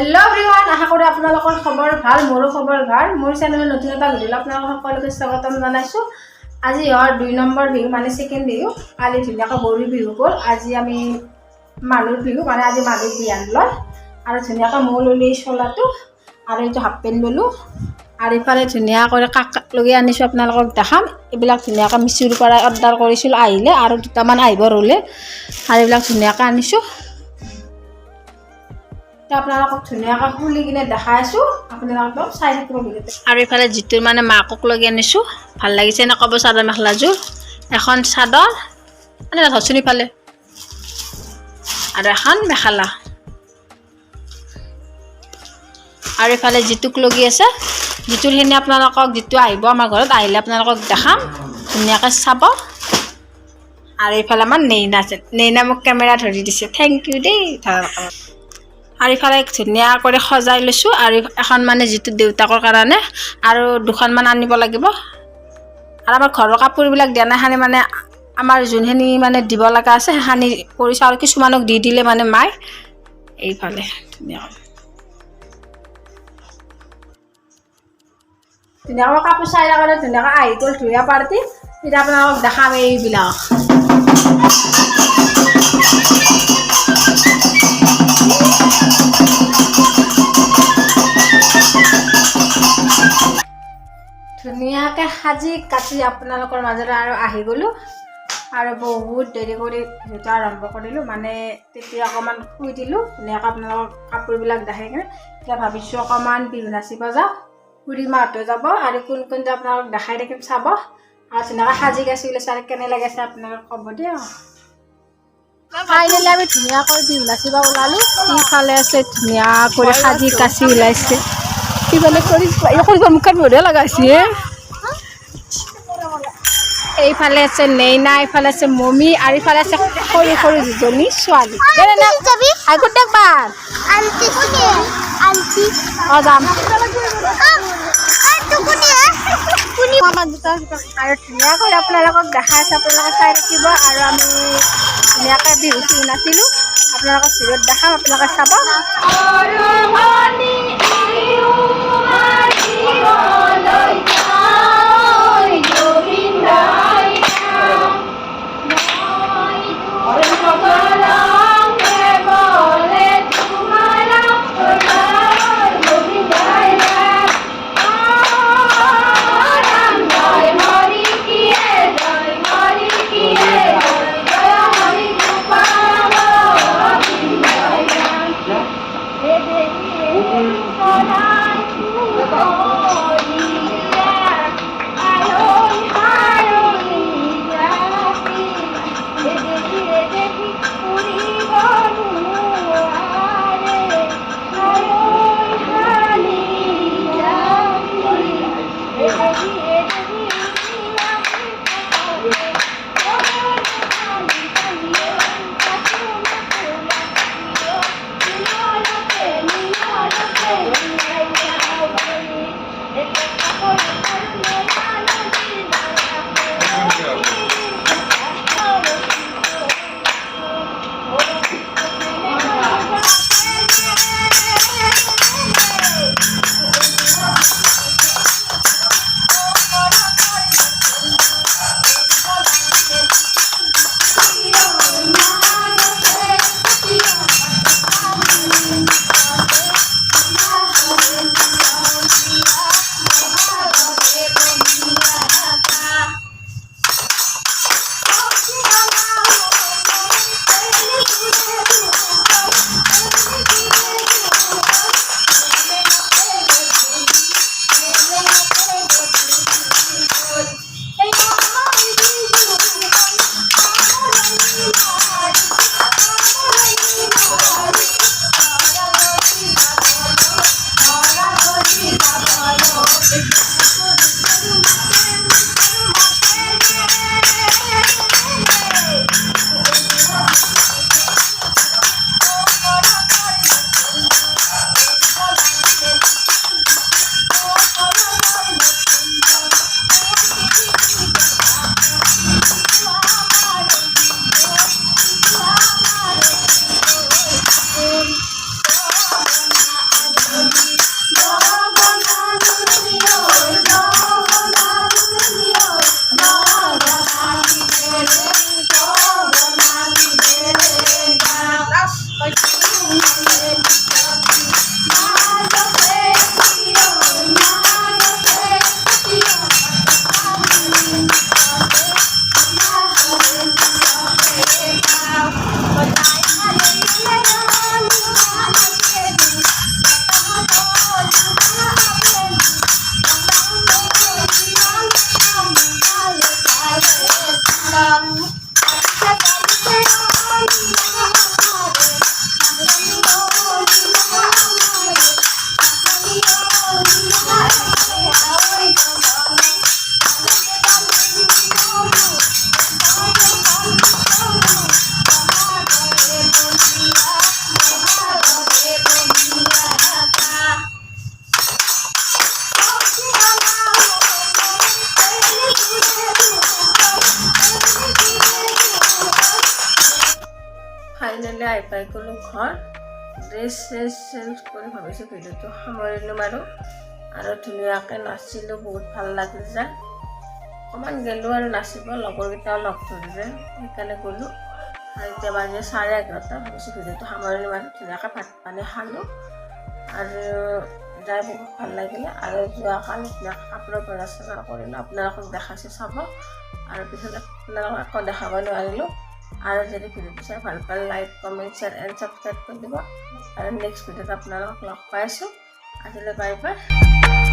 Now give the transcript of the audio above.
Hello' everyone আশা কৰোঁ আপোনালোকৰ খবৰ ভাল মোৰো খবৰ ভাল। মোৰ চেনেলৰ নতুন এটা ভিডিঅ'লৈ আপোনালোক সকলোকে স্বাগতম জনাইছোঁ। আজি হয় দুই নম্বৰ বিহু মানে ছেকেণ্ড বিহু। কালি ধুনীয়াকৈ গৰু বিহু গ'ল। আজি আমি মানুহৰ বিহু মানে আজি মানুহ বিয়ান লয় আৰু ধুনীয়াকৈ মৌ ল'লোঁ এই চোলাটো। আৰু এইটো হাফ পেণ্ট ল'লোঁ। আৰু ইফালে ধুনীয়াকৈ কাক লগি আনিছোঁ আপোনালোকক দেখাম। এইবিলাক ধুনীয়াকৈ মিচিৰ পৰা অৰ্ডাৰ কৰিছিলোঁ আহিলে। আৰু দুটামান আহিব ৰ'লে। আৰু এইবিলাক ধুনীয়াকৈ আনিছোঁ। আপোনালোকক ধুনীয়াকৈ দেখাই আছোঁ আৰু ইফালে যিটোৰ মানে মাকক লৈ আনিছোঁ, ভালো লাগিছে নে ক'ব চাদৰ মেখেলাযোৰ? এখন চাদৰ মানে ধৰচোন ইফালে আৰু এখন মেখেলা। আৰু ইফালে যিটোক লগি আছে। যিটোৰখিনি আপোনালোকক যিটো আহিব আমাৰ ঘৰত, আহিলে আপোনালোকক দেখাম। ধুনীয়াকৈ চাব। আৰু এইফালে আমাৰ নেইনা আছে। নেইনা মোক কেমেৰা ধৰি দিছে। থেংক ইউ দেই আৰু ইফালে ধুনীয়া কৰি সজাই লৈছোঁ আৰু এখন মানে যিটো দেউতাকৰ কাৰণে আৰু দুখনমান আনিব লাগিব। আৰু আমাৰ ঘৰৰ কাপোৰবিলাক দিয়া নাই খানি মানে আমাৰ যোনখিনি মানে দিব লগা আছে সেইখিনি কৰিছোঁ আৰু কিছুমানক দি দিলে মানে মায়ে এইফালে ধুনীয়াকৈ ধুনীয়াকৈ কাপোৰ চাই কাৰণে ধুনীয়াকৈ আহি গ'ল ধুনীয়া পাৰ্টি। এতিয়া আপোনালোকক দেখাম এইবিলাক। সাজি কাটি আপোনালোকৰ মাজলৈ আৰু আহি গ'লোঁ। আৰু বহুত দেৰি কৰি যিটো আৰম্ভ কৰিলোঁ মানে তেতিয়া অকণমান শুই দিলোঁ। ধুনীয়াকৈ আপোনালোকক কাপোৰবিলাক দেখাই কিনে। এতিয়া ভাবিছোঁ অকণমান বিহু নাচিব যাওঁ খুৰী মাহঁতো যাব আৰু কোন কোন যায় আপোনালোকক দেখাই থাকিম চাব। আৰু ধুনীয়াকৈ সাজি কাচি ওলাইছে আৰু কেনে লাগিছে আপোনালোকক ক'ব দিয়ক। ফাইনেলি আমি ধুনীয়াকৈ বিহু নাচিব ওলালোঁ। ইফালে আছে ধুনীয়া কৰি সাজি কাচি ওলাইছে। কি সিফালে কৰি মুখত বঢ়িয়া লগাইছে এইফালে আছে নেইনা, এইফালে আছে মমি আৰু ইফালে আছে সৰু সৰু দুজনী ছোৱালী। আগত দেখবাৰ? যাম। কোনে আৰু ধুনীয়াকৈ আপোনালোকক দেখাই আছে আপোনালোকে চাই থাকিব আৰু আমি ধুনীয়াকৈ বিহু চিহু নাচিলোঁ। আপোনালোকক ভিডিঅ'ত দেখাম, আপোনালোকে চাব। Bye-bye. গ'লোঁ ঘৰ ড্ৰেছ চেছ চেঞ্জ কৰি ভাবিছোঁ ভিডিঅ'টো সামৰিলোঁ আৰু আৰু ধুনীয়াকৈ নাচিলোঁ বহুত ভালো লাগিল যে। অকণমান গ'লোঁ আৰু নাচিব লগৰকেইটাও লগ ধৰিলে সেইকাৰণে গ'লোঁ আৰু এতিয়া বাজে চাৰে এঘাৰটা ভাবিছোঁ ভিডিঅ'টো সামৰিলোঁ আৰু ধুনীয়াকৈ ভাত পানী খালোঁ আৰু যাই বহুত ভালো লাগিলে। আৰু যোৱাকালি ধুনীয়াকৈ কাপোৰৰ বজাৰ চজাৰ কৰিলোঁ আপোনালোকক দেখাইছোঁ চাব। আৰু পিছত আপোনালোকক আকৌ দেখাব নোৱাৰিলোঁ আৰু যদি ভিডিঅ'টো চাই ভাল পালে like comment share and subscribe কৰি দিব। আৰু নেক্সট ভিডিঅ'ত আপোনালোকক লগ পাইছোঁ আজিলৈ বাই বাই